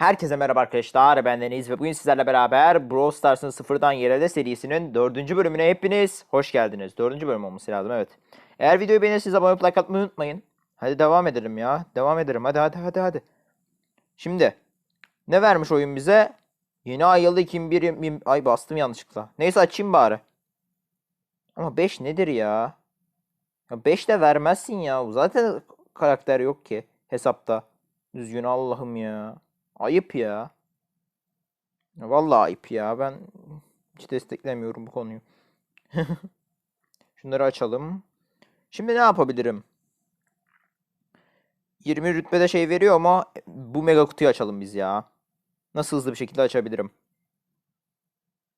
Herkese merhaba arkadaşlar ben Deniz ve bugün sizlerle beraber Brawl Stars'ın sıfırdan yerelde serisinin dördüncü bölümüne hepiniz hoş geldiniz. Dördüncü bölüm olması lazım evet. Eğer videoyu beğenirseniz abone olup like atmayı unutmayın. Hadi devam edelim ya. Devam edelim hadi hadi hadi hadi. Şimdi ne vermiş oyun bize? Yeni ay yılı 2001 yim- ay bastım yanlışlıkla. Neyse açayım bari. Ama 5 nedir ya? Ya 5 de vermezsin ya. Zaten karakter yok ki hesapta. Düzgün Allah'ım ya. Ayıp ya. Vallahi ayıp ya. Ben hiç desteklemiyorum bu konuyu. Şunları açalım. Şimdi ne yapabilirim? 20 rütbede şey veriyor ama bu mega kutuyu açalım biz ya. Nasıl hızlı bir şekilde açabilirim?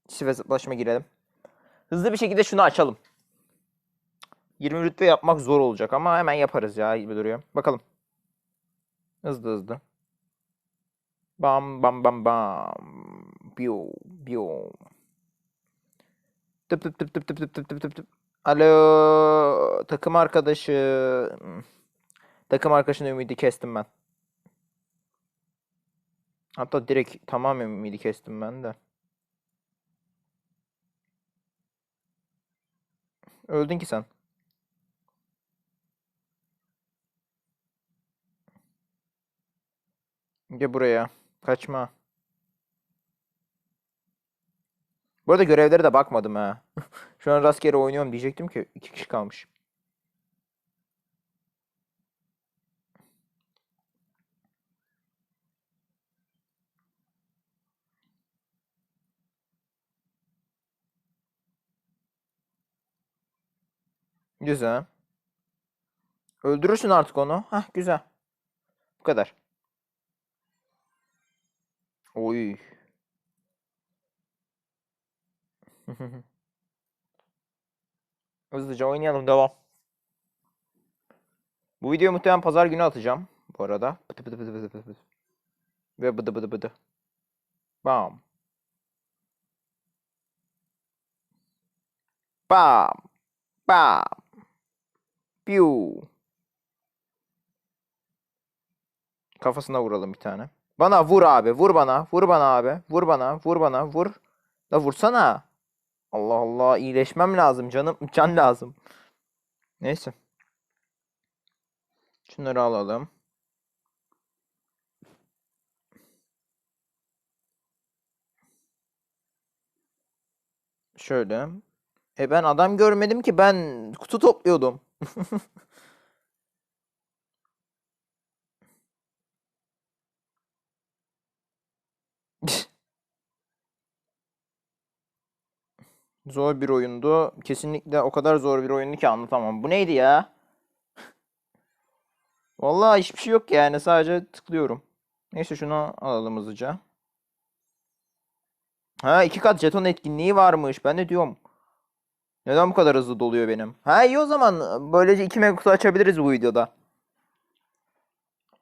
Çift hesaplaşma girelim. Hızlı bir şekilde şunu açalım. 20 rütbe yapmak zor olacak ama hemen yaparız ya gibi duruyor. Bakalım. Hızlı hızlı. Bam bam bam bam. Biyo biyo. Tıp tıp tıp tıp tıp tıp tıp tıp tıp tıp. Alo takım arkadaşı. Takım arkadaşının ümidi kestim ben. Hatta direkt tamamen ümidi kestim ben de. Öldün ki sen. Gel buraya. Kaçma. Bu arada görevlere de bakmadım ha. Şu an rastgele oynuyorum diyecektim ki iki kişi kalmış. Güzel. Öldürürsün artık onu. Hah güzel. Bu kadar. Oy. Hızlıca oynayalım devam. Bu videoyu muhtemelen pazar günü atacağım. Bu arada. Bıdı bıdı bıdı bıdı bıdı. Ve bıdı bıdı bıdı. Bam. Bam. Bam. Piu. Kafasına vuralım bir tane. Bana vur abi. Vur bana. Vur bana abi. Vur bana. Vur bana. Vur. Da vursana. Allah Allah. iyileşmem lazım. Canım can lazım. Neyse. Şunları alalım. Şöyle. E ben adam görmedim ki ben kutu topluyordum. Zor bir oyundu. Kesinlikle o kadar zor bir oyundu ki anlatamam. Bu neydi ya? Vallahi hiçbir şey yok yani. Sadece tıklıyorum. Neyse şunu alalım hızlıca. Ha iki kat jeton etkinliği varmış. Ben de diyorum. Neden bu kadar hızlı doluyor benim? Ha iyi o zaman. Böylece iki mega açabiliriz bu videoda.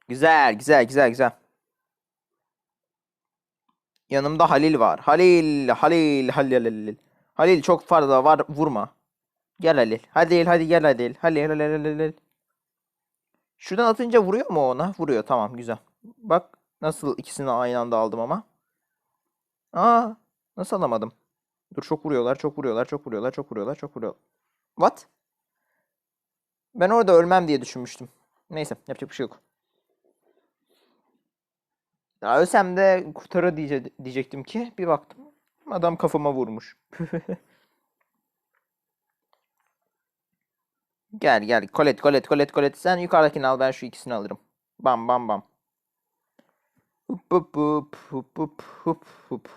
Güzel, güzel, güzel, güzel. Yanımda Halil var. Halil, Halil, Halil, Halil. Halil çok fazla var vurma. Gel Halil. Halil hadi gel Halil. Halil, Halil, Halil, Halil. Şuradan atınca vuruyor mu ona? Vuruyor tamam güzel. Bak nasıl ikisini aynı anda aldım ama. Aa nasıl alamadım? Dur çok vuruyorlar, çok vuruyorlar, çok vuruyorlar, çok vuruyorlar, çok vuruyorlar. What? Ben orada ölmem diye düşünmüştüm. Neyse yapacak bir şey yok. Ya ölsem de kurtarır diye, diyecektim ki bir baktım. Adam kafama vurmuş. Gel gel. Kolet kolet kolet kolet. Sen yukarıdakini al ben şu ikisini alırım. Bam bam bam. Hup hup hup hup hup hup hup.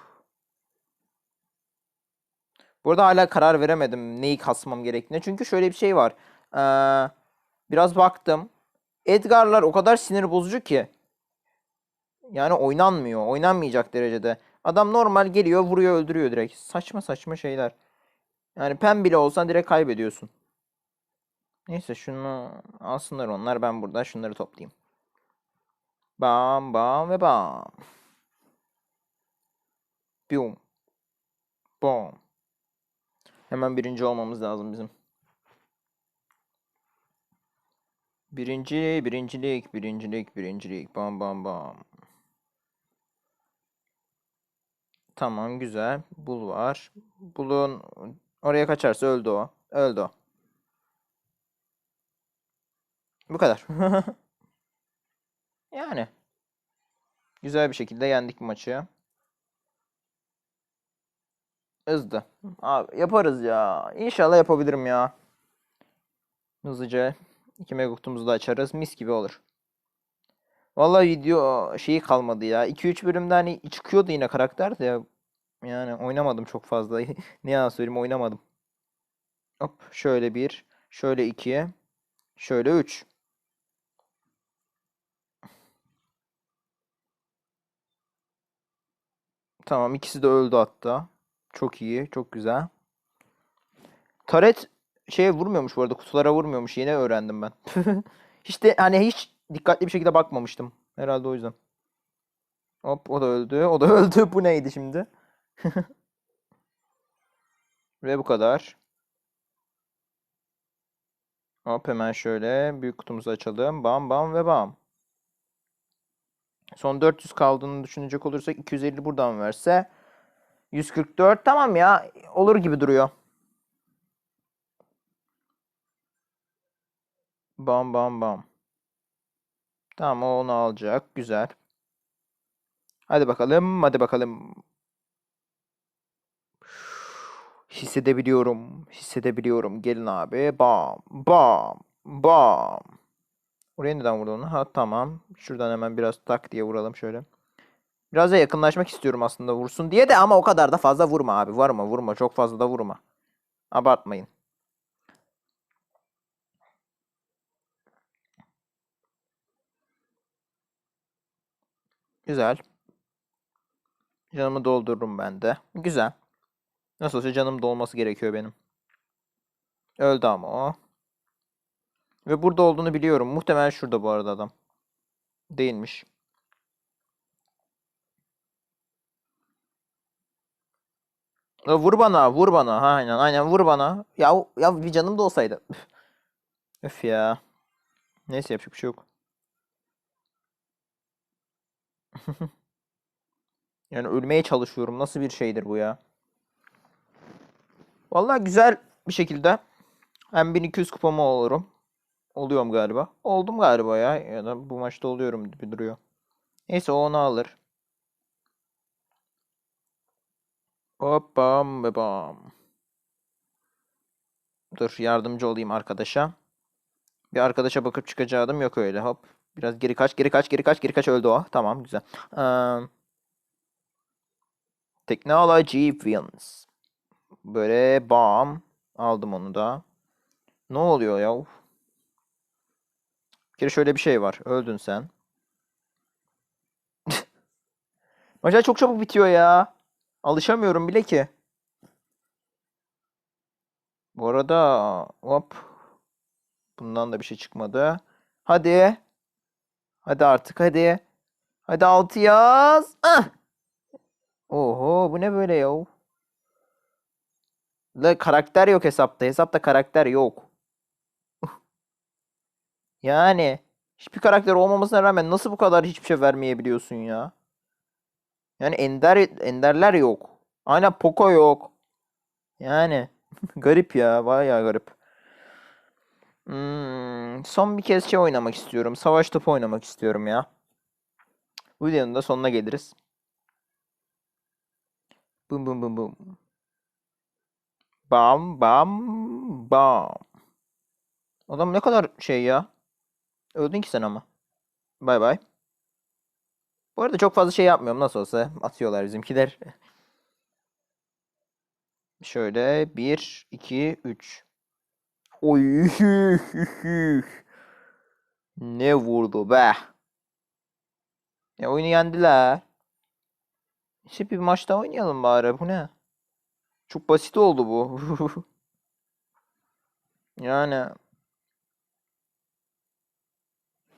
Burada hala karar veremedim neyi kasmam gerektiğine. Çünkü şöyle bir şey var. Ee, biraz baktım. Edgar'lar o kadar sinir bozucu ki. Yani oynanmıyor. Oynanmayacak derecede. Adam normal geliyor, vuruyor, öldürüyor direkt. Saçma saçma şeyler. Yani pen bile olsan direkt kaybediyorsun. Neyse şunu alsınlar onlar. Ben burada şunları toplayayım. Bam bam ve bam. Bum. Bom. Hemen birinci olmamız lazım bizim. Birinci, birincilik, birincilik, birincilik. Bam bam bam. Tamam güzel. Bul var. Bulun oraya kaçarsa öldü o. Öldü o. Bu kadar. Yani. Güzel bir şekilde yendik maçı. Hızlı. Abi yaparız ya. İnşallah yapabilirim ya. Hızlıca. 2 mega kutumuzu da açarız. Mis gibi olur. Vallahi video şeyi kalmadı ya. 2-3 bölümde hani çıkıyordu yine karakter de ya. Yani oynamadım çok fazla. Ne yalan söyleyeyim oynamadım. Hop şöyle bir. Şöyle iki. Şöyle üç. Tamam ikisi de öldü hatta. Çok iyi. Çok güzel. Taret şeye vurmuyormuş bu arada. Kutulara vurmuyormuş. Yine öğrendim ben. De hani hiç dikkatli bir şekilde bakmamıştım. Herhalde o yüzden. Hop o da öldü. O da öldü. Bu neydi şimdi? Ve bu kadar. Hop hemen şöyle büyük kutumuzu açalım. Bam bam ve bam. Son 400 kaldığını düşünecek olursak 250 buradan verse 144 tamam ya olur gibi duruyor. Bam bam bam. Tamam o onu alacak. Güzel. Hadi bakalım. Hadi bakalım. Hissedebiliyorum. Hissedebiliyorum. Gelin abi. Bam. Bam. Bam. Oraya neden vurdun? Ha tamam. Şuradan hemen biraz tak diye vuralım şöyle. Biraz da yakınlaşmak istiyorum aslında vursun diye de ama o kadar da fazla vurma abi. Vurma vurma. Çok fazla da vurma. Abartmayın. Güzel. Canımı doldururum ben de. Güzel. Nasıl olsa canım dolması gerekiyor benim. Öldü ama o. Ve burada olduğunu biliyorum. Muhtemelen şurada bu arada adam. Değilmiş. Ya vur bana, vur bana. Ha, aynen, aynen vur bana. Ya ya bir canım da olsaydı. Öf ya. Neyse yapacak bir şey yok. Yani ölmeye çalışıyorum. Nasıl bir şeydir bu ya? Vallahi güzel bir şekilde hem 1200 kupamı olurum. Oluyorum galiba. Oldum galiba ya. Ya da bu maçta oluyorum gibi duruyor. Neyse o onu alır. Hop bam ve bam. Dur yardımcı olayım arkadaşa. Bir arkadaşa bakıp çıkacaktım. Yok öyle hop. Biraz geri kaç, geri kaç, geri kaç, geri kaç öldü o. Tamam güzel. Eee Technology wins. Böyle bam. Aldım onu da. Ne oluyor ya? Bir kere şöyle bir şey var. Öldün sen. Maçlar çok çabuk bitiyor ya. Alışamıyorum bile ki. Bu arada hop. Bundan da bir şey çıkmadı. Hadi. Hadi artık hadi. Hadi altı yaz. Ah! Oho bu ne böyle ya? La karakter yok hesapta. Hesapta karakter yok. Yani hiçbir karakter olmamasına rağmen nasıl bu kadar hiçbir şey vermeyebiliyorsun ya? Yani ender enderler yok. Aynen Poco yok. Yani garip ya, bayağı garip. Hmm, son bir kez şey oynamak istiyorum. Savaş topu oynamak istiyorum ya. Bu videonun da sonuna geliriz. Bum bum bum bum. Bam bam bam. Adam ne kadar şey ya. Öldün ki sen ama. Bay bay. Bu arada çok fazla şey yapmıyorum. Nasıl olsa atıyorlar bizimkiler. Şöyle 1, 2, 3. Oy. ne vurdu be. Ya oyunu yendiler. İşte bir maç daha oynayalım bari. Bu ne? Çok basit oldu bu. yani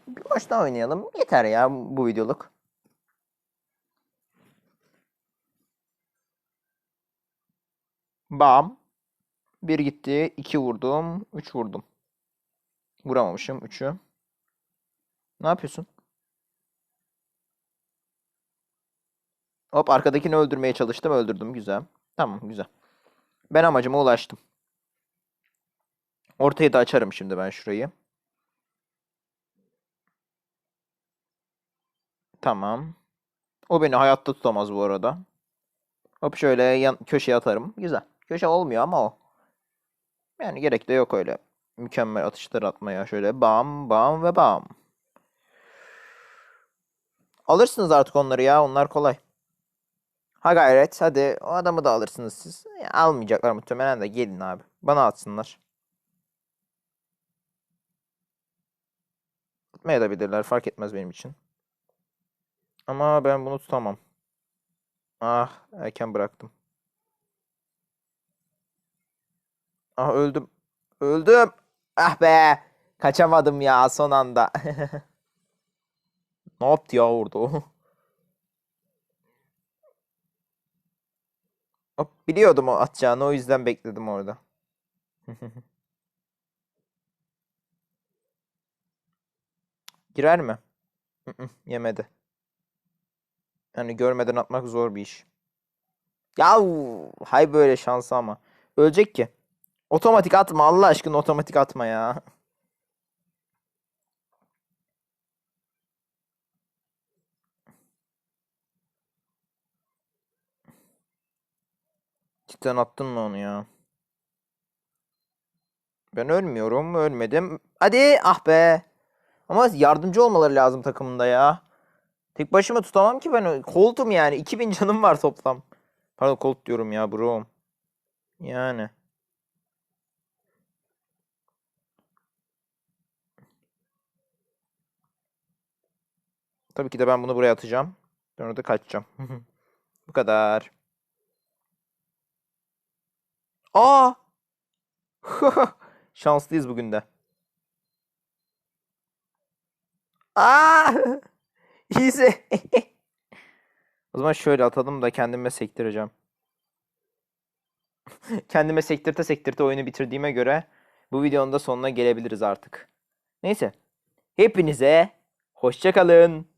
bir maç daha oynayalım. Yeter ya bu videoluk. Bam. Bir gitti. iki vurdum. Üç vurdum. Vuramamışım. Üçü. Ne yapıyorsun? Hop arkadakini öldürmeye çalıştım. Öldürdüm. Güzel. Tamam güzel. Ben amacıma ulaştım. Ortayı da açarım şimdi ben şurayı. Tamam. O beni hayatta tutamaz bu arada. Hop şöyle yan köşeye atarım. Güzel. Köşe olmuyor ama o. Yani gerek de yok öyle. Mükemmel atışlar atmaya. Şöyle bam bam ve bam. Alırsınız artık onları ya. Onlar kolay. Ha gayret. Hadi o adamı da alırsınız siz. Ya, almayacaklar muhtemelen de gelin abi. Bana atsınlar. Atmaya da bilirler. Fark etmez benim için. Ama ben bunu tutamam. Ah erken bıraktım. Ah öldüm. Öldüm. Ah be. Kaçamadım ya son anda. Ne yaptı ya orada? Hop, biliyordum o atacağını o yüzden bekledim orada. Girer mi? Yemedi. Yani görmeden atmak zor bir iş. Yahu, hay böyle şansı ama. Ölecek ki. Otomatik atma Allah aşkına otomatik atma ya. Cidden attın mı onu ya? Ben ölmüyorum, ölmedim. Hadi, ah be. Ama yardımcı olmaları lazım takımında ya. Tek başıma tutamam ki ben. Colt'um yani. 2000 canım var toplam. Pardon Colt diyorum ya bro. Yani. Tabii ki de ben bunu buraya atacağım. Sonra da kaçacağım. Bu kadar. Aa! Şanslıyız bugün de. Aa! Easy. O zaman şöyle atalım da kendime sektireceğim. Kendime sektirte sektirte oyunu bitirdiğime göre bu videonun da sonuna gelebiliriz artık. Neyse. Hepinize hoşça kalın.